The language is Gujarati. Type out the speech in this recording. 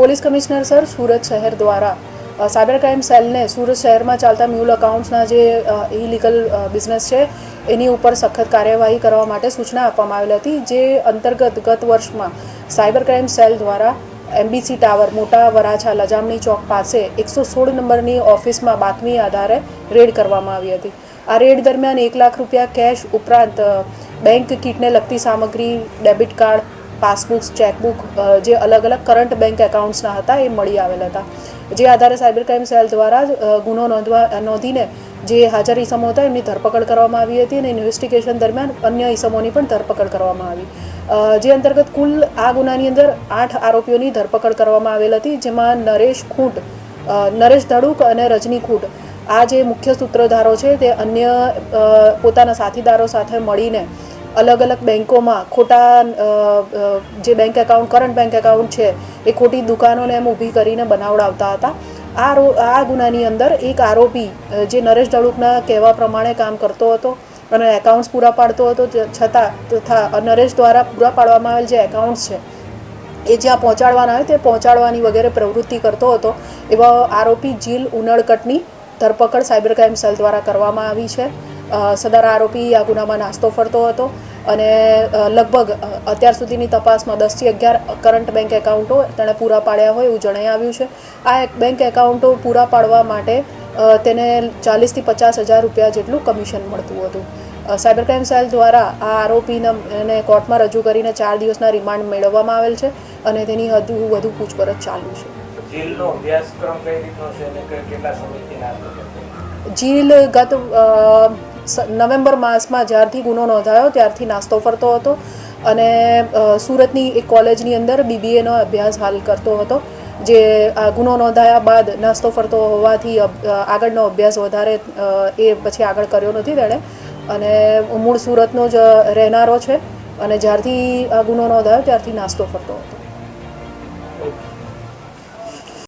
પોલીસ કમિશનર સર સુરત શહેર દ્વારા. સાયબર ક્રાઇમ સેલને સુરત શહેરમાં ચાલતા મ્યુલ અકાઉન્ટ્સના જે ઇલીગલ બિઝનેસ છે, એની ઉપર સખત કાર્યવાહી કરવા માટે સૂચના આપવામાં આવેલી હતી, જે અંતર્ગત ગત વર્ષમાં સાયબર ક્રાઇમ સેલ દ્વારા એમબીસી ટાવર, મોટા વરાછા લજામણી ચોક પાસે એકસો સોળ નંબરની ઓફિસમાં બાતમી આધારે રેડ કરવામાં આવી હતી. આ રેડ દરમિયાન એક લાખ રૂપિયા કેશ ઉપરાંત બેંક કીટને લગતી સામગ્રી, ડેબિટ કાર્ડ પાસબુક્સ, ચેકબુક જે અલગ અલગ કરંટ બેંક એકાઉન્ટ્સના હતા, એ મળી આવેલા હતા. જે આધારે સાયબર ક્રાઇમ સેલ દ્વારા ગુનો નોંધવા નોંધીને જે હાજર ઈસમો હતા, એમની ધરપકડ કરવામાં આવી હતી અને ઇન્વેસ્ટિગેશન દરમિયાન અન્ય ઈસમોની પણ ધરપકડ કરવામાં આવી. જે અંતર્ગત કુલ આ ગુનાની અંદર આઠ આરોપીઓની ધરપકડ કરવામાં આવેલ હતી, જેમાં નરેશ ખૂંટ નરેશ ધડુક અને રજની ખૂંટ. આ જે મુખ્ય સૂત્રધારો છે, તે અન્ય પોતાના સાથીદારો સાથે મળીને અલગ અલગ બેન્કોમાં ખોટા જે bank account, current bank account છે, એ ખોટી દુકાનોને એમ ઊભી કરીને બનાવડાવતા હતા. આ આ ગુનાની અંદર એક આરોપી જે નરેશ દળુકના કહેવા પ્રમાણે કામ કરતો હતો અને એકાઉન્ટ્સ પૂરા પાડતો હતો છતાં તથા નરેશ દ્વારા પૂરા પાડવામાં આવેલ જે એકાઉન્ટ્સ છે, એ જ્યાં પહોંચાડવાના હોય તે પહોંચાડવાની વગેરે પ્રવૃત્તિ કરતો હતો, એવા આરોપી જીલ ઉનળકટની ધરપકડ સાયબર ક્રાઇમ સેલ દ્વારા કરવામાં આવી છે. સદર આરોપી આ ગુનામાં નાસ્તો ફરતો હતો અને લગભગ અત્યાર સુધીની તપાસમાં દસથી અગિયાર કરંટ બેંક એકાઉન્ટો તેણે પૂરા પાડ્યા હોય એવું જણાઈ આવ્યું છે. આ બેંક એકાઉન્ટો પૂરા પાડવા માટે તેને ચાલીસથી પચાસ હજાર રૂપિયા જેટલું કમિશન મળતું હતું. સાયબર ક્રાઇમ સેલ દ્વારા આ આરોપીને એને કોર્ટમાં રજૂ કરીને ચાર દિવસના રિમાન્ડ મેળવવામાં આવેલ છે અને તેની હજુ વધુ પૂછપરછ ચાલુ છે. જીલ ગત નવેમ્બર માસમાં જ્યારથી ગુનો નોંધાયો ત્યારથી નાસ્તો ફરતો હતો અને સુરતની એક કોલેજની અંદર બીબીએનો અભ્યાસ હાલ કરતો હતો, જે, આ ગુનો નોંધાયા બાદ નાસ્તો ફરતો હોવાથી આગળનો અભ્યાસ વધારે એ પછી આગળ કર્યો નથી તેણે. અને મૂળ સુરતનો જ રહેનારો છે અને જ્યારથી આ ગુનો નોંધાયો ત્યારથી નાસ્તો ફરતો હતો.